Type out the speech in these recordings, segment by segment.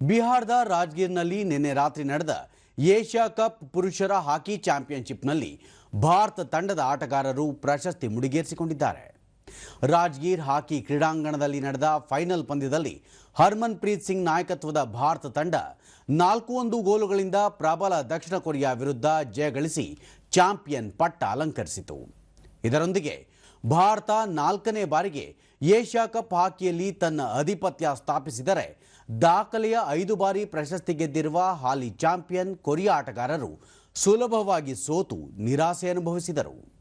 ಬಿಹಾರದ ರಾಜ್ಗೀರ್ನಲ್ಲಿ ನಿನ್ನೆ ರಾತ್ರಿ ನಡೆದ ಏಷ್ಯಾ ಕಪ್ ಪುರುಷರ ಹಾಕಿ ಚಾಂಪಿಯನ್ಶಿಪ್ನಲ್ಲಿ ಭಾರತ ತಂಡದ ಆಟಗಾರರು ಪ್ರಶಸ್ತಿ ಮುಡಿಗೇರಿಸಿಕೊಂಡಿದ್ದಾರೆ. ರಾಜ್ಗೀರ್ ಹಾಕಿ ಕ್ರೀಡಾಂಗಣದಲ್ಲಿ ನಡೆದ ಫೈನಲ್ ಪಂದ್ಯದಲ್ಲಿ ಹರ್ಮನ್ ಪ್ರೀತ್ ಸಿಂಗ್ ನಾಯಕತ್ವದ ಭಾರತ ತಂಡ ನಾಲ್ಕು ಒಂದು ಗೋಲುಗಳಿಂದ ಪ್ರಬಲ ದಕ್ಷಿಣ ಕೊರಿಯಾ ವಿರುದ್ಧ ಜಯಗಳಿಸಿ ಚಾಂಪಿಯನ್ ಪಟ್ಟ ಅಲಂಕರಿಸಿತು. ಇದರೊಂದಿಗೆ ಭಾರತ ನಾಲ್ಕನೇ ಬಾರಿಗೆ ಏಷ್ಯಾ ಕಪ್ ಹಾಕಿಯಲ್ಲಿ ತನ್ನ ಅಧಿಪತ್ಯ ಸ್ಥಾಪಿಸಿದರೆ ದಾಖಲೆಯ ಐದು ಬಾರಿ ಪ್ರಶಸ್ತಿ ಗೆದ್ದಿರುವ ಹಾಲಿ ಚಾಂಪಿಯನ್ ಕೊರಿಯಾ ಆಟಗಾರರು ಸುಲಭವಾಗಿ ಸೋತು ನಿರಾಸೆ ಅನುಭವಿಸಿದರು.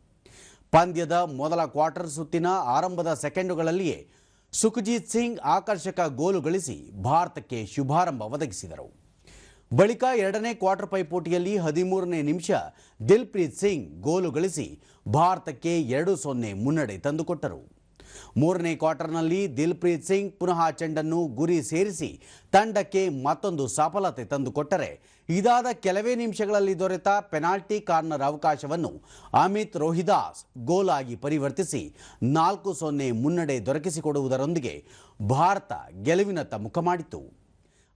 ಪಂದ್ಯದ ಮೊದಲ ಕ್ವಾರ್ಟರ್ ಸುತ್ತಿನ ಆರಂಭದ ಸೆಕೆಂಡುಗಳಲ್ಲಿಯೇ ಸುಖಜಿತ್ ಸಿಂಗ್ ಆಕರ್ಷಕ ಗೋಲು ಗಳಿಸಿ ಭಾರತಕ್ಕೆ ಶುಭಾರಂಭ ಒದಗಿಸಿದರು. ಬಳಿಕ ಎರಡನೇ ಕ್ವಾರ್ಟರ್ ಪೈಪೋಟಿಯಲ್ಲಿ ಹದಿಮೂರನೇ ನಿಮಿಷ ದಿಲ್ಪ್ರೀತ್ ಸಿಂಗ್ ಗೋಲು ಗಳಿಸಿ ಭಾರತಕ್ಕೆ ಎರಡು ಸೊನ್ನೆ ಮುನ್ನಡೆ ತಂದುಕೊಟ್ಟರು. ಮೂರನೇ ಕ್ವಾರ್ಟರ್ನಲ್ಲಿ ದಿಲ್ಪ್ರೀತ್ ಸಿಂಗ್ ಪುನಃ ಚೆಂಡನ್ನು ಗುರಿ ಸೇರಿಸಿ ತಂಡಕ್ಕೆ ಮತ್ತೊಂದು ಸಫಲತೆ ತಂದುಕೊಟ್ಟರೆ. ಇದಾದ ಕೆಲವೇ ನಿಮಿಷಗಳಲ್ಲಿ ದೊರೆತ ಪೆನಾಲ್ಟಿ ಕಾರ್ನರ್ ಅವಕಾಶವನ್ನು ಅಮಿತ್ ರೋಹಿದಾಸ್ ಗೋಲಾಗಿ ಪರಿವರ್ತಿಸಿ ನಾಲ್ಕು ಸೊನ್ನೆ ಮುನ್ನಡೆ ದೊರಕಿಸಿಕೊಡುವುದರೊಂದಿಗೆ ಭಾರತ ಗೆಲುವಿನತ್ತ ಮುಖ ಮಾಡಿತು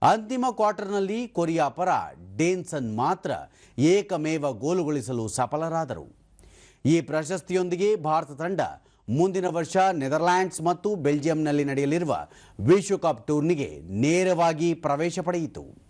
ಅಂತಿಮ ಕ್ವಾರ್ಟರ್ನಲ್ಲಿ ಕೊರಿಯಾ ಪರ ಡೇನ್ಸನ್ ಮಾತ್ರ ಏಕಮೇವ ಗೋಲುಗೊಳಿಸಲು ಸಫಲರಾದರು. ಈ ಪ್ರಶಸ್ತಿಯೊಂದಿಗೆ ಭಾರತ ತಂಡ ಮುಂದಿನ ವರ್ಷ ನೆದರ್ಲ್ಯಾಂಡ್ಸ್ ಮತ್ತು ಬೆಲ್ಜಿಯಂನಲ್ಲಿ ನಡೆಯಲಿರುವ ವಿಶ್ವಕಪ್ ಟೂರ್ನಿಗೆ ನೇರವಾಗಿ ಪ್ರವೇಶ ಪಡೆಯಿತು.